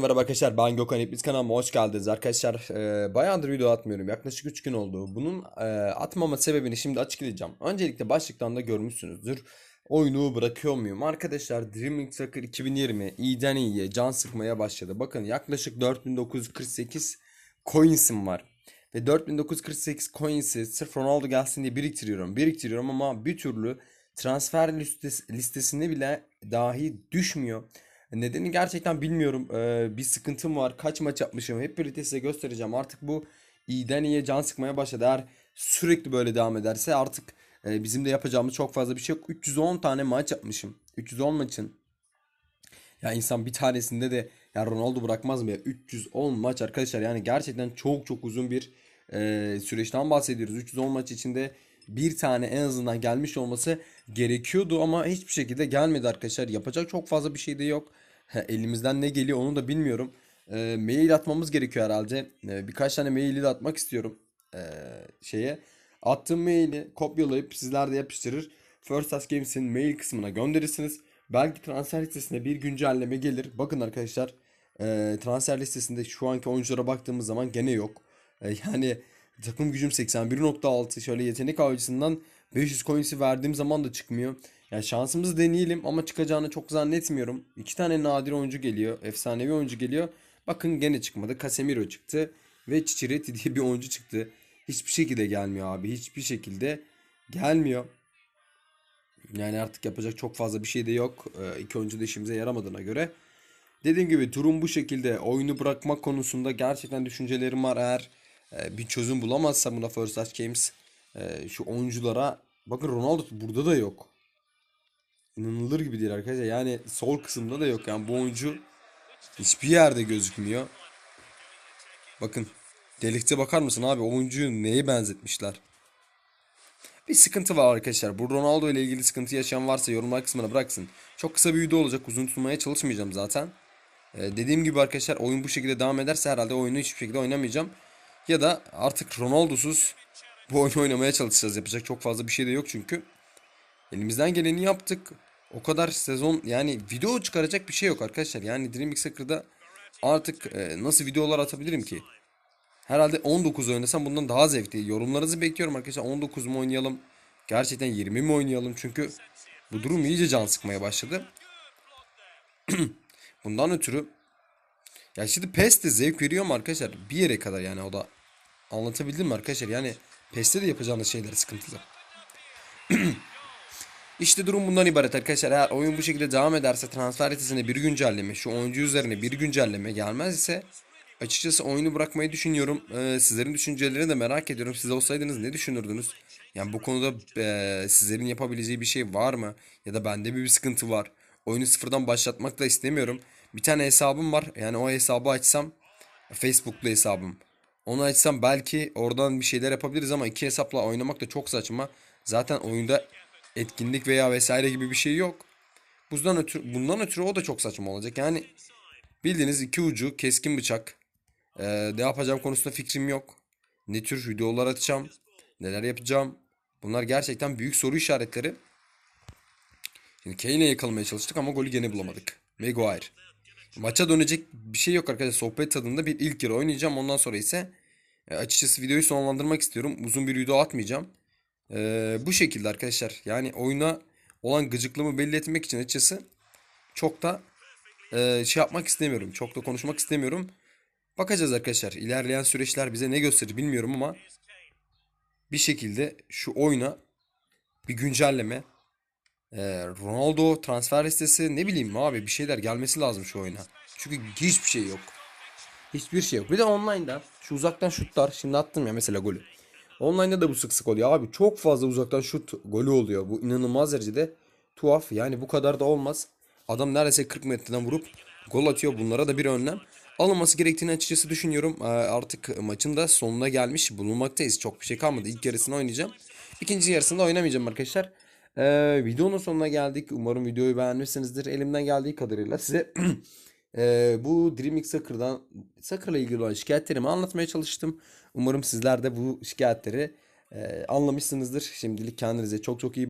Merhaba arkadaşlar ben Gökhan Hepiniz kanalıma hoş geldiniz arkadaşlar. E, bayağıdır video atmıyorum yaklaşık 3 gün oldu. Bunun e, atmama sebebini şimdi açıklayacağım. Öncelikle başlıktan da görmüşsünüzdür. Oyunu bırakıyor muyum? Arkadaşlar Dreaming Soccer 2020 iyiden iyiye can sıkmaya başladı. Bakın yaklaşık 4948 coins'im var. Ve 4948 coins'i sırf Ronaldo gelsin diye biriktiriyorum. Biriktiriyorum ama bir türlü transfer listes- listesine bile dahi düşmüyor Nedeni gerçekten bilmiyorum. Ee, bir sıkıntım var. Kaç maç yapmışım. Hep birlikte size göstereceğim. Artık bu iyiden iyiye can sıkmaya başladı. Eğer sürekli böyle devam ederse artık e, bizim de yapacağımız çok fazla bir şey yok. 310 tane maç yapmışım. 310 maçın. Ya insan bir tanesinde de ya Ronaldo bırakmaz mı ya? 310 maç arkadaşlar. Yani gerçekten çok çok uzun bir e, süreçten bahsediyoruz. 310 maç içinde bir tane en azından gelmiş olması gerekiyordu ama hiçbir şekilde gelmedi arkadaşlar. Yapacak çok fazla bir şey de yok. Elimizden ne geliyor onu da bilmiyorum. Ee, mail atmamız gerekiyor herhalde. Ee, birkaç tane maili de atmak istiyorum. Ee, şeye. Attığım maili kopyalayıp sizler de yapıştırır. First Ask Games'in mail kısmına gönderirsiniz. Belki transfer listesine bir güncelleme gelir. Bakın arkadaşlar. e, transfer listesinde şu anki oyunculara baktığımız zaman gene yok. E, yani takım gücüm 81.6 şöyle yetenek avcısından 500 coins'i verdiğim zaman da çıkmıyor. Yani şansımızı deneyelim ama çıkacağını çok zannetmiyorum. İki tane nadir oyuncu geliyor. Efsanevi oyuncu geliyor. Bakın gene çıkmadı. Casemiro çıktı. Ve Çiçireti diye bir oyuncu çıktı. Hiçbir şekilde gelmiyor abi. Hiçbir şekilde gelmiyor. Yani artık yapacak çok fazla bir şey de yok. Ee, iki oyuncu da işimize yaramadığına göre. Dediğim gibi durum bu şekilde. Oyunu bırakmak konusunda gerçekten düşüncelerim var. Eğer e, bir çözüm bulamazsa buna First Touch Games e, şu oyunculara bakın Ronaldo burada da yok. İnanılır gibi değil arkadaşlar. Yani sol kısımda da yok. Yani bu oyuncu hiçbir yerde gözükmüyor. Bakın. Delikte bakar mısın abi? Oyuncuyu neye benzetmişler? Bir sıkıntı var arkadaşlar. Bu Ronaldo ile ilgili sıkıntı yaşayan varsa yorumlar kısmına bıraksın. Çok kısa bir video olacak. Uzun tutmaya çalışmayacağım zaten. Ee, dediğim gibi arkadaşlar oyun bu şekilde devam ederse herhalde oyunu hiçbir şekilde oynamayacağım. Ya da artık Ronaldo'suz bu oyunu oynamaya çalışacağız. Yapacak çok fazla bir şey de yok çünkü. Elimizden geleni yaptık. O kadar sezon yani video çıkaracak bir şey yok arkadaşlar. Yani Dream X Hacker'da artık e, nasıl videolar atabilirim ki? Herhalde 19 oynasam bundan daha zevkli. Yorumlarınızı bekliyorum arkadaşlar. 19 mu oynayalım? Gerçekten 20 mi oynayalım? Çünkü bu durum iyice can sıkmaya başladı. Bundan ötürü ya şimdi PES de zevk veriyor mu arkadaşlar? Bir yere kadar yani o da anlatabildim mi arkadaşlar? Yani PES'te de yapacağınız şeyler sıkıntılı. İşte durum bundan ibaret arkadaşlar. Eğer oyun bu şekilde devam ederse transfer listesine bir güncelleme, şu oyuncu üzerine bir güncelleme gelmez ise açıkçası oyunu bırakmayı düşünüyorum. Ee, sizlerin düşüncelerini de merak ediyorum. Siz olsaydınız ne düşünürdünüz? Yani bu konuda e, sizlerin yapabileceği bir şey var mı? Ya da bende bir, bir sıkıntı var. Oyunu sıfırdan başlatmak da istemiyorum. Bir tane hesabım var. Yani o hesabı açsam Facebook'lu hesabım. Onu açsam belki oradan bir şeyler yapabiliriz ama iki hesapla oynamak da çok saçma. Zaten oyunda etkinlik veya vesaire gibi bir şey yok. Bundan ötürü, bundan ötürü o da çok saçma olacak. Yani bildiğiniz iki ucu keskin bıçak. Ee, ne yapacağım konusunda fikrim yok. Ne tür videolar atacağım. Neler yapacağım. Bunlar gerçekten büyük soru işaretleri. Şimdi Kane'e yakalamaya çalıştık ama golü gene bulamadık. Maguire. Maça dönecek bir şey yok arkadaşlar. Sohbet tadında bir ilk yarı oynayacağım. Ondan sonra ise e, açıkçası videoyu sonlandırmak istiyorum. Uzun bir video atmayacağım. Ee, bu şekilde arkadaşlar. Yani oyuna olan gıcıklığımı belli etmek için açıkçası çok da e, şey yapmak istemiyorum. Çok da konuşmak istemiyorum. Bakacağız arkadaşlar. İlerleyen süreçler bize ne gösterir bilmiyorum ama bir şekilde şu oyuna bir güncelleme e, Ronaldo transfer listesi ne bileyim abi bir şeyler gelmesi lazım şu oyuna. Çünkü hiçbir şey yok. Hiçbir şey yok. Bir de online'da şu uzaktan şutlar şimdi attım ya mesela golü. Online'da da bu sık sık oluyor abi. Çok fazla uzaktan şut golü oluyor. Bu inanılmaz derecede tuhaf. Yani bu kadar da olmaz. Adam neredeyse 40 metreden vurup gol atıyor. Bunlara da bir önlem alınması gerektiğini açıkçası düşünüyorum. Ee, Artık maçın da sonuna gelmiş bulunmaktayız. Çok bir şey kalmadı. İlk yarısını oynayacağım. İkinci yarısında oynamayacağım arkadaşlar. Ee, videonun sonuna geldik. Umarım videoyu beğenmişsinizdir. Elimden geldiği kadarıyla size e, bu DreamX Soccer'dan Soccer'la ilgili olan şikayetlerimi anlatmaya çalıştım. Umarım sizler de bu şikayetleri e, anlamışsınızdır. Şimdilik kendinize çok çok iyi